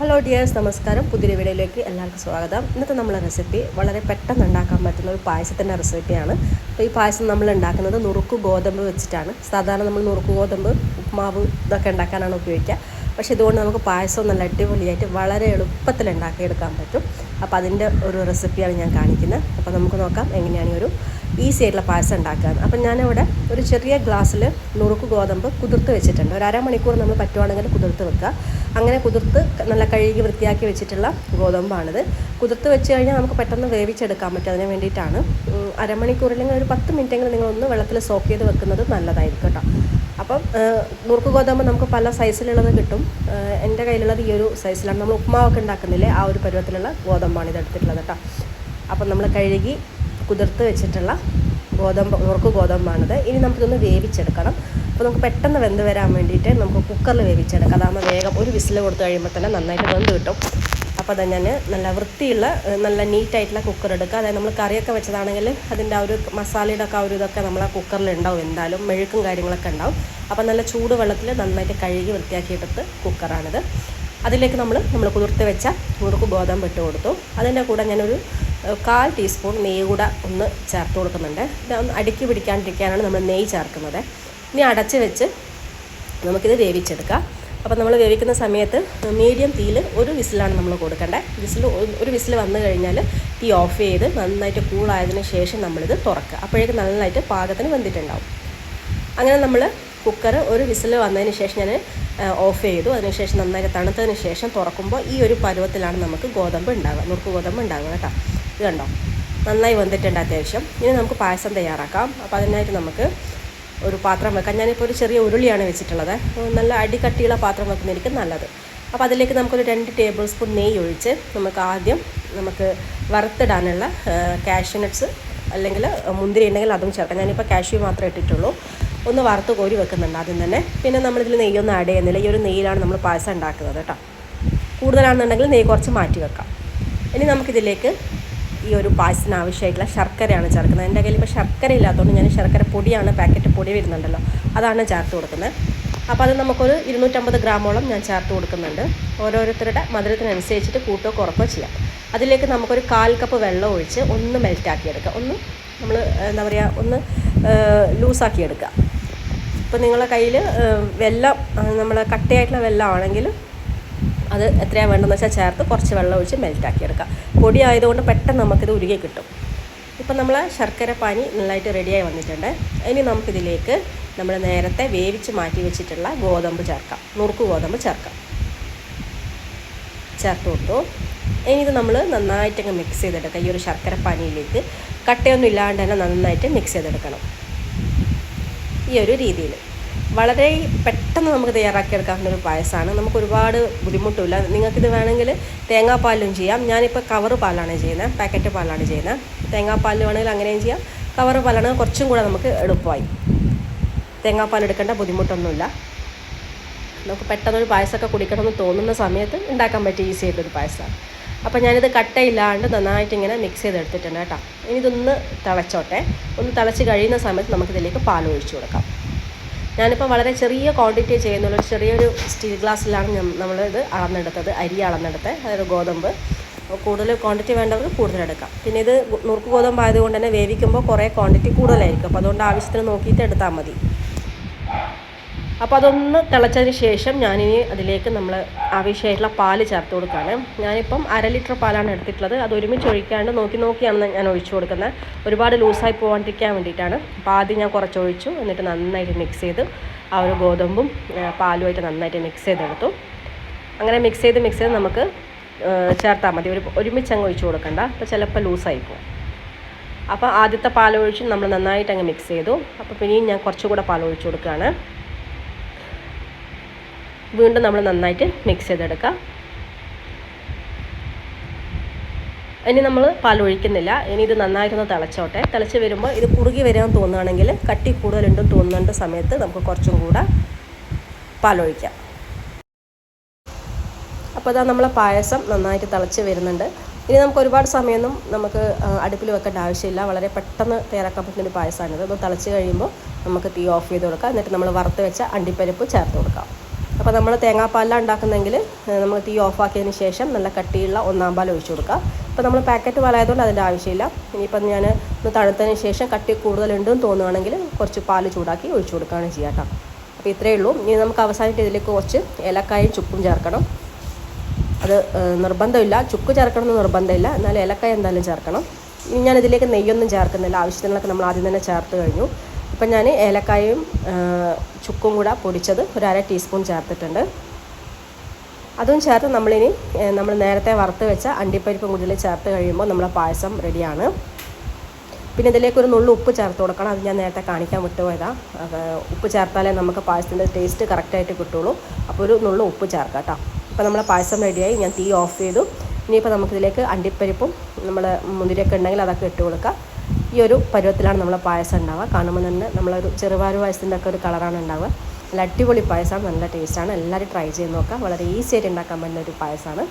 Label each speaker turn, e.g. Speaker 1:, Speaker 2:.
Speaker 1: Hello dears നമസ്കാരം. പുതിയ വീഡിയോയിലേക്ക് എല്ലാവർക്കും സ്വാഗതം. ഇന്നത്തെ നമ്മളെ റെസിപ്പി വളരെ പെട്ടെന്ന് ഉണ്ടാക്കാൻ പറ്റുന്ന ഒരു പായസത്തിന്റെ റെസിപ്പിയാണ് അപ്പോൾ ഈ പായസം നമ്മൾ ഉണ്ടാക്കുന്നത് നുറുക്ക് ഗോതമ്പ് വെച്ചിട്ടാണ്. സാധാരണ നമ്മൾ നുറുക്ക് ഗോതമ്പ് ഉപ്മാവ് ഇതൊക്കെ ഉണ്ടാക്കാനാണ് ഉപയോഗിക്കുക. പക്ഷേ ഇതുകൊണ്ട് നമുക്ക് പായസം നല്ല അടിപൊളിയായിട്ട് വളരെ എളുപ്പത്തിൽ ഉണ്ടാക്കിയെടുക്കാൻ പറ്റും. അപ്പോൾ അതിന്റെ ഒരു റെസിപ്പിയാണ് ഞാൻ കാണിക്കുന്നത്. അപ്പോൾ നമുക്ക് നോക്കാം എങ്ങനെയാണ് ഈ ഒരു ഈസി ആയിട്ടുള്ള പായസം ഉണ്ടാക്കുക അപ്പം ഞാനിവിടെ ഒരു ചെറിയ ഗ്ലാസ്സിൽ നുറുക്ക് ഗോതമ്പ് കുതിർത്ത് വെച്ചിട്ടുണ്ട്. ഒരു അരമണിക്കൂർ നമ്മൾ പറ്റുവാണെങ്കിൽ കുതിർത്ത് വെക്കുക. അങ്ങനെ കുതിർത്ത് നല്ല കഴുകി വൃത്തിയാക്കി വെച്ചിട്ടുള്ള ഗോതമ്പാണിത്. കുതിർത്ത് വെച്ച് കഴിഞ്ഞാൽ നമുക്ക് പെട്ടെന്ന് വേവിച്ചെടുക്കാൻ പറ്റും. അതിന് വേണ്ടിയിട്ടാണ്. അരമണിക്കൂർ അല്ലെങ്കിൽ ഒരു പത്ത് മിനിറ്റെങ്കിലും നിങ്ങളൊന്ന് വെള്ളത്തിൽ സോക്ക് ചെയ്ത് വെക്കുന്നത് നല്ലതായിരിക്കും കേട്ടോ. അപ്പം നുറുക്ക് ഗോതമ്പ് നമുക്ക് പല സൈസിലുള്ളത് കിട്ടും. എന്റെ കയ്യിലുള്ളത് ഈ ഒരു സൈസിലാണ്. നമ്മൾ ഉപ്മാവൊക്കെ ഉണ്ടാക്കുന്നില്ലേ ആ ഒരു പരുവത്തിലുള്ള ഗോതമ്പാണ് ഇത് എടുത്തിട്ടുള്ളത് കേട്ടോ. അപ്പം നമ്മൾ കഴുകി കുതിർത്ത് വെച്ചിട്ടുള്ള ഗോതമ്പ് നുറുക്ക് ഗോതമ്പാണിത്. ഇനി നമുക്കിതൊന്ന് വേവിച്ചെടുക്കണം. അപ്പോൾ നമുക്ക് പെട്ടെന്ന് വെന്ത് വരാൻ വേണ്ടിയിട്ട് നമുക്ക് കുക്കറിൽ വേവിച്ചെടുക്കാം. അതാകുമ്പോൾ വേഗം ഒരു വിസിൽ കൊടുത്തു കഴിയുമ്പോൾ തന്നെ നന്നായിട്ട് വെന്ത് കിട്ടും. അപ്പോൾ അത് ഞാൻ നല്ല വൃത്തിയുള്ള നല്ല നീറ്റായിട്ടുള്ള കുക്കർ എടുക്കുക. അതായത് നമ്മൾ കറിയൊക്കെ വെച്ചതാണെങ്കിൽ അതിന്റെ ആ ഒരു മസാലയുടെ ഒക്കെ ആ ഒരു ഇതൊക്കെ നമ്മൾ ആ കുക്കറിൽ ഉണ്ടാവും എന്തായാലും മെഴുക്കും കാര്യങ്ങളൊക്കെ ഉണ്ടാവും. അപ്പോൾ നല്ല ചൂട് വെള്ളത്തിൽ നന്നായിട്ട് കഴുകി വൃത്തിയാക്കിയെടുത്ത് കുക്കറാണിത്. അതിലേക്ക് നമ്മൾ നമ്മൾ കുതിർത്ത് വെച്ച മുറുക്ക് ഗോതമ്പ് ഇട്ട് കൊടുത്തു. അതിന്റെ കൂടെ ഞാനൊരു കാൽ ടീസ്പൂൺ നെയ്യ് കൂടെ ഒന്ന് ചേർത്ത് കൊടുക്കുന്നുണ്ട്. ഇത് ഒന്ന് അടുക്കി പിടിക്കാണ്ടിരിക്കാനാണ് നമ്മൾ നെയ്യ് ചേർക്കുന്നത്. ഇനി അടച്ച് വെച്ച് നമുക്കിത് വേവിച്ചെടുക്കാം. അപ്പോൾ നമ്മൾ വേവിക്കുന്ന സമയത്ത് മീഡിയം തീയിൽ ഒരു വിസിലാണ് നമ്മൾ കൊടുക്കേണ്ടത്. വിസിൽ ഒരു വിസിൽ വന്നു കഴിഞ്ഞാൽ തീ ഓഫ് ചെയ്ത് നന്നായിട്ട് കൂളായതിന് ശേഷം നമ്മളിത് തുറക്കുക. അപ്പോഴേക്കും നന്നായിട്ട് പാകത്തിന് വെന്തിട്ടുണ്ടാവും. അങ്ങനെ നമ്മൾ കുക്കർ ഒരു വിസിൽ വന്നതിന് ശേഷം ഞാൻ ഓഫ് ചെയ്തു. അതിനുശേഷം നന്നായിട്ട് തണുത്തതിന് ശേഷം തുറക്കുമ്പോൾ ഈ ഒരു പരുവത്തിലാണ് നമുക്ക് ഗോതമ്പ് ഉണ്ടാവുക. നുറുക്ക് ഗോതമ്പ് ഉണ്ടാവുക കേട്ടോ. ഇത് കണ്ടോ? നന്നായി വന്നിട്ടുണ്ട് അത്യാവശ്യം. ഇനി നമുക്ക് പായസം തയ്യാറാക്കാം. അപ്പോൾ അതിനായിട്ട് നമുക്ക് ഒരു പാത്രം വെക്കാം ഞാനിപ്പോൾ ഒരു ചെറിയ ഉരുളിയാണ് വെച്ചിട്ടുള്ളത്. നല്ല അടികട്ടിയുള്ള പാത്രം വെക്കുന്നതായിരിക്കും നല്ലത്. അപ്പോൾ അതിലേക്ക് നമുക്കൊരു രണ്ട് ടേബിൾ സ്പൂൺ നെയ്യ് ഒഴിച്ച് നമുക്ക് ആദ്യം നമുക്ക് വറുത്തിടാനുള്ള കാഷ്യൂ നട്ട്സ് അല്ലെങ്കിൽ മുന്തിരി ഉണ്ടെങ്കിൽ അതും ചേർക്കാം. ഞാനിപ്പോൾ കാഷ്യൂ മാത്രമേ ഇട്ടിട്ടുള്ളൂ. ഒന്ന് വറുത്ത് കോരി വെക്കുന്നുണ്ട് ആദ്യം തന്നെ. പിന്നെ നമ്മളിതിൽ നെയ്യൊന്നും ആഡ് ചെയ്യുന്നില്ല. ഈ ഒരു നെയ്യിലാണ് നമ്മൾ പായസം ഉണ്ടാക്കുന്നത് കേട്ടോ. കൂടുതലാണെന്നുണ്ടെങ്കിൽ നെയ്യ് കുറച്ച് മാറ്റി വെക്കാം. ഇനി നമുക്കിതിലേക്ക് ഈ ഒരു പായസത്തിന് ആവശ്യമായിട്ടുള്ള ശർക്കരയാണ് ചേർക്കുന്നത്. എന്റെ കയ്യിൽ ഇപ്പോൾ ശർക്കര ഇല്ലാത്തതുകൊണ്ട് ഞാൻ ശർക്കര പൊടിയാണ് പാക്കറ്റ് പൊടി വരുന്നുണ്ടല്ലോ. അതാണ് ചേർത്ത് കൊടുക്കുന്നത്. അപ്പോൾ അത് നമുക്കൊരു ഇരുന്നൂറ്റമ്പത് ഗ്രാമോളം ഞാൻ ചേർത്ത് കൊടുക്കുന്നുണ്ട്. ഓരോരുത്തരുടെ മധുരത്തിനനുസരിച്ചിട്ട് കൂട്ടോ കുറക്കോ ചെയ്യാം. അതിലേക്ക് നമുക്കൊരു കാൽ കപ്പ് വെള്ളം ഒഴിച്ച് ഒന്ന് മെൽറ്റാക്കിയെടുക്കുക ഒന്ന് നമ്മൾ എന്താ പറയുക ഒന്ന് ലൂസാക്കിയെടുക്കുക ഇപ്പോൾ നിങ്ങളുടെ കയ്യിൽ വെള്ളം നമ്മൾ കട്ടയായിട്ടുള്ള വെള്ളമാണെങ്കിൽ അത് എത്രയാണ് വേണ്ടതെന്ന് വെച്ചാൽ ചേർത്ത് കുറച്ച് വെള്ളം ഒഴിച്ച് മെൽറ്റാക്കി എടുക്കാം. പൊടി ആയതുകൊണ്ട് പെട്ടെന്ന് നമുക്കിത് ഉരുകി കിട്ടും. ഇപ്പം നമ്മൾ ശർക്കര പാനി നന്നായിട്ട് റെഡിയായി വന്നിട്ടുണ്ട്. ഇനി നമുക്കിതിലേക്ക് നമ്മൾ നേരത്തെ വേവിച്ച് മാറ്റി വെച്ചിട്ടുള്ള ഗോതമ്പ് ചേർക്കാം. നുറുക്ക് ഗോതമ്പ് ചേർക്കാം. ചേർത്ത് കൊടുത്തു. ഇനി ഇത് നമ്മൾ നന്നായിട്ടങ്ങ് മിക്സ് ചെയ്തെടുക്കാം. ഈ ഒരു ശർക്കര പാനിയിലേക്ക്. കട്ടയൊന്നും ഇല്ലാണ്ട് തന്നെ നന്നായിട്ട് മിക്സ് ചെയ്തെടുക്കണം. ഈ ഒരു രീതിയിൽ വളരെ പെട്ടെന്ന് നമുക്ക് തയ്യാറാക്കിയെടുക്കാവുന്ന ഒരു പായസമാണ്. നമുക്ക് ഒരുപാട് ബുദ്ധിമുട്ടില്ല. നിങ്ങൾക്കിത് വേണമെങ്കിൽ തേങ്ങാപ്പാലും ചെയ്യാം. ഞാനിപ്പോൾ കവർ പാലാണ് ചെയ്യുന്നത്. പാക്കറ്റ് പാലാണ് ചെയ്യുന്നത്. തേങ്ങാപ്പാലും വേണമെങ്കിൽ അങ്ങനെയും ചെയ്യാം. കവർ പാലാണ് കുറച്ചും കൂടെ നമുക്ക് എളുപ്പമായി. തേങ്ങാപ്പാൽ എടുക്കേണ്ട ബുദ്ധിമുട്ടൊന്നുമില്ല. നമുക്ക് പെട്ടെന്നൊരു പായസമൊക്കെ കുടിക്കണമെന്ന് തോന്നുന്ന സമയത്ത് ഉണ്ടാക്കാൻ പറ്റിയ ഈസി ആയിട്ടൊരു പായസമാണ്. അപ്പോൾ ഞാനിത് കട്ടയില്ലാണ്ട് നന്നായിട്ട് ഇങ്ങനെ മിക്സ് ചെയ്തെടുത്തിട്ടുണ്ട് കേട്ടോ. ഇനി ഇതൊന്ന് തിളച്ചോട്ടെ. ഒന്ന് തിളച്ച് കഴിയുന്ന സമയത്ത് നമുക്കിതിലേക്ക് പാൽ ഒഴിച്ചു കൊടുക്കാം. ഞാനിപ്പോൾ വളരെ ചെറിയ ക്വാണ്ടിറ്റി ചെയ്യുന്നുള്ളൂ. ചെറിയൊരു സ്റ്റീൽ ഗ്ലാസ്സിലാണ് ഞാൻ- നമ്മളിത് അളന്നെടുത്തത്. അരി അളന്നെടുത്ത്. അതായത് ഗോതമ്പ്. കൂടുതൽ ക്വാണ്ടിറ്റി വേണ്ടവർക്ക് കൂടുതലെടുക്കാം പിന്നെ ഇത് നുറുക്ക് ഗോതമ്പ് ആയതുകൊണ്ട് തന്നെ വേവിക്കുമ്പോൾ കുറേ ക്വാണ്ടിറ്റി കൂടുതലായിരിക്കും. അപ്പോൾ അതുകൊണ്ട് ആവശ്യത്തിന് നോക്കിയിട്ട് എടുത്താൽ മതി. അപ്പോൾ അതൊന്ന് തിളച്ചതിന് ശേഷം ഞാനിനി അതിലേക്ക് നമ്മൾ ആവശ്യമായിട്ടുള്ള പാൽ ചേർത്ത് കൊടുക്കുകയാണ് ഞാനിപ്പം അര ലിറ്റർ പാലാണ് എടുത്തിട്ടുള്ളത്. അത് ഒരുമിച്ച് ഒഴിക്കാണ്ട് നോക്കി നോക്കിയാണ് ഞാൻ ഒഴിച്ചു കൊടുക്കുന്നത്. ഒരുപാട് ലൂസായി പോകാണ്ടിരിക്കാൻ വേണ്ടിയിട്ടാണ്. അപ്പോൾ ആദ്യം ഞാൻ കുറച്ച് ഒഴിച്ചു എന്നിട്ട് നന്നായിട്ട് മിക്സ് ചെയ്ത് ആ ഒരു ഗോതമ്പും പാലുമായിട്ട് നന്നായിട്ട് മിക്സ് ചെയ്തെടുത്തു. അങ്ങനെ മിക്സ് ചെയ്ത് മിക്സ് ചെയ്ത് നമുക്ക് ചേർത്താൽ മതി. ഒരു ഒരുമിച്ച് അങ്ങ് ഒഴിച്ചു കൊടുക്കണ്ട. അപ്പോൾ ചിലപ്പോൾ ലൂസായി പോകും. അപ്പോൾ ആദ്യത്തെ പാലൊഴിച്ച് നമ്മൾ നന്നായിട്ട് അങ്ങ് മിക്സ് ചെയ്തു. അപ്പോൾ പിന്നെയും ഞാൻ കുറച്ചുകൂടെ പാൽ ഒഴിച്ചു കൊടുക്കുകയാണ്. വീണ്ടും നമ്മൾ നന്നായിട്ട് മിക്സ് ചെയ്തെടുക്കുക ഇനി നമ്മൾ പാൽ ഒഴിക്കുന്നില്ല. ഇനി ഇത് നന്നായിട്ടൊന്ന് തിളച്ചോട്ടെ. തിളച്ച് വരുമ്പോൾ ഇത് കുറുകി വരാൻ തോന്നുകയാണെങ്കിൽ കട്ടി കൂടുതലുണ്ടെന്ന് തോന്നുന്നുണ്ട് സമയത്ത് നമുക്ക് കുറച്ചും കൂടെ പാലൊഴിക്കാം അപ്പോൾ അതാ നമ്മളെ പായസം നന്നായിട്ട് തിളച്ച് വരുന്നുണ്ട്. ഇനി നമുക്ക് ഒരുപാട് സമയമൊന്നും നമുക്ക് അടുപ്പിൽ വെക്കേണ്ട ആവശ്യമില്ല. വളരെ പെട്ടെന്ന് തയ്യാറാക്കാൻ പറ്റുന്ന ഒരു പായസമാണിത്. ഇത് തിളച്ച് കഴിയുമ്പോൾ നമുക്ക് തീ ഓഫ് ചെയ്ത് കൊടുക്കാം. എന്നിട്ട് നമ്മൾ വറുത്ത് വെച്ച അണ്ടിപ്പരിപ്പ് ചേർത്ത് കൊടുക്കാം. അപ്പോൾ നമ്മൾ തേങ്ങാപ്പാലിലാണ് ഉണ്ടാക്കുന്നതെങ്കിൽ നമ്മൾ തീ ഓഫാക്കിയതിന് ശേഷം നല്ല കട്ടിയുള്ള ഒന്നാം പാൽ ഒഴിച്ചു കൊടുക്കുക. അപ്പോൾ നമ്മൾ പാക്കറ്റ് പാലായതുകൊണ്ട് അതിന്റെ ആവശ്യമില്ല. ഇനിയിപ്പം ഞാൻ ഒന്ന് തണുത്തതിന് ശേഷം കട്ടി കൂടുതലുണ്ടെന്ന് തോന്നുകയാണെങ്കിൽ കുറച്ച് പാൽ ചൂടാക്കി ഒഴിച്ചു കൊടുക്കുകയാണ് ചെയ്യുക കേട്ടോ. അപ്പോൾ ഇത്രയേ ഉള്ളൂ. ഇനി നമുക്ക് അവസാനമായിട്ട് ഇതിലേക്ക് കുറച്ച് ഏലക്കായും ചുക്കും ചേർക്കണം. അത് നിർബന്ധമില്ല. ചുക്ക് ചേർക്കണമെന്ന് നിർബന്ധമില്ല. എന്നാൽ ഏലക്കായ എന്തായാലും ചേർക്കണം. ഇനി ഞാൻ ഇതിലേക്ക് നെയ്യൊന്നും ചേർക്കുന്നില്ല. ആവശ്യത്തിനൊക്കെ നമ്മൾ ആദ്യം തന്നെ ചേർത്ത് കഴിഞ്ഞു. ഇപ്പം ഞാൻ ഏലക്കായും ചുക്കും കൂടെ പൊടിച്ചത് ഒരു അര ടീസ്പൂൺ ചേർത്തിട്ടുണ്ട്. അതും ചേർത്ത് നമ്മളിനി നമ്മൾ നേരത്തെ വറുത്ത് വെച്ച അണ്ടിപ്പരിപ്പും കൂടി ചേർത്ത് കഴിയുമ്പോൾ നമ്മളെ പായസം റെഡിയാണ്. പിന്നെ ഇതിലേക്ക് ഒരു നുള്ളു ഉപ്പ് ചേർത്ത് കൊടുക്കണം. അത് ഞാൻ നേരത്തെ കാണിക്കാൻ വിട്ടുപോയതാണ് ഉപ്പ് ചേർത്താലേ നമുക്ക് പായസത്തിന്റെ ടേസ്റ്റ് കറക്റ്റായിട്ട് കിട്ടുള്ളൂ. അപ്പോൾ ഒരു നുള്ളു ഉപ്പ് ചേർക്കാം കേട്ടോ. ഇപ്പോൾ നമ്മളെ പായസം റെഡിയായി. ഞാൻ തീ ഓഫ് ചെയ്തു. ഇനിയിപ്പോൾ നമുക്കിതിലേക്ക് അണ്ടിപ്പരിപ്പും നമ്മൾ മുന്തിരിയൊക്കെ ഉണ്ടെങ്കിൽ അതൊക്കെ ഇട്ട് കൊടുക്കുക ഈ ഒരു പരുവത്തിലാണ് നമ്മൾ പായസം ഉണ്ടാവുക. കാണുമ്പോൾ തന്നെ നമ്മളൊരു ചെറുപാരു പായസത്തിന്റെ ഒക്കെ ഒരു കളറാണ് ഉണ്ടാവുക. നല്ല അടിപൊളി പായസമാണ് നല്ല ടേസ്റ്റാണ് എല്ലാവരും ട്രൈ ചെയ്ത് നോക്കുക. വളരെ ഈസി ആയിട്ട് ഉണ്ടാക്കാൻ പറ്റുന്ന ഒരു പായസമാണ്.